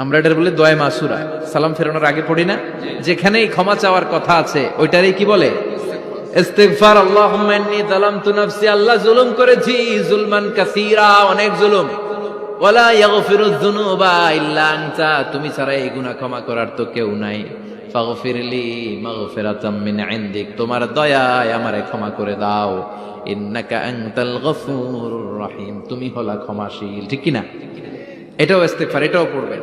আমরা এটার বলি দোয়া মাসুরা। সালাম ফেরানোর আগে পড়ি না? যেখানেই ক্ষমা চাওয়ার কথা আছে ওইটারই কি বলে? ইস্তিগফার আল্লাহুম্মা ইন্নী যালামতু নাফসি আল্লাহ জুলুম করেছি জুলমান কাসীরা অনেক জুলুম। ওয়ালা ইয়াগফিরু যুনুবা ইল্লা আনতা তুমি ছাড়া এই গুনাহ ক্ষমা করার তো কেউ নাই। ফাগফিরলি মাগফিরাতাম মিন ইনদিক তোমার দয়ায় আমারে ক্ষমা করে দাও। ইন্নাকা আনতাল গফুরুর রহিম তুমি হলা ক্ষমাশীল ঠিক কি না এটাও ইস্তেগফার এটাও পড়বেন।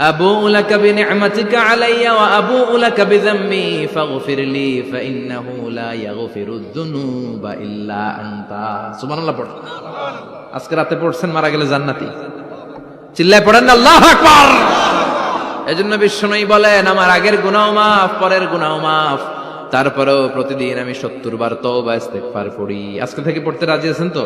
أبوء لك بنعمتك علي وأبوء لك بذنبي فاغفر لي فإنه لا يغفر الذنوب إلا أنت سبحان الله পড় আজকে রাতে পড়ছেন মারা গেলে জান্নাতি চিল্লায় পড়েন না আল্লাহু আকবার এজন্য বিশ্বনবী বলেন আমার আগের গুনাহ মাফ পরের গুনাহ মাফ তারপরেও প্রতিদিন আমি সত্তর বার তওবা ইস্তেগফার পড়ি আজকে থেকে পড়তে রাজি আছেন তো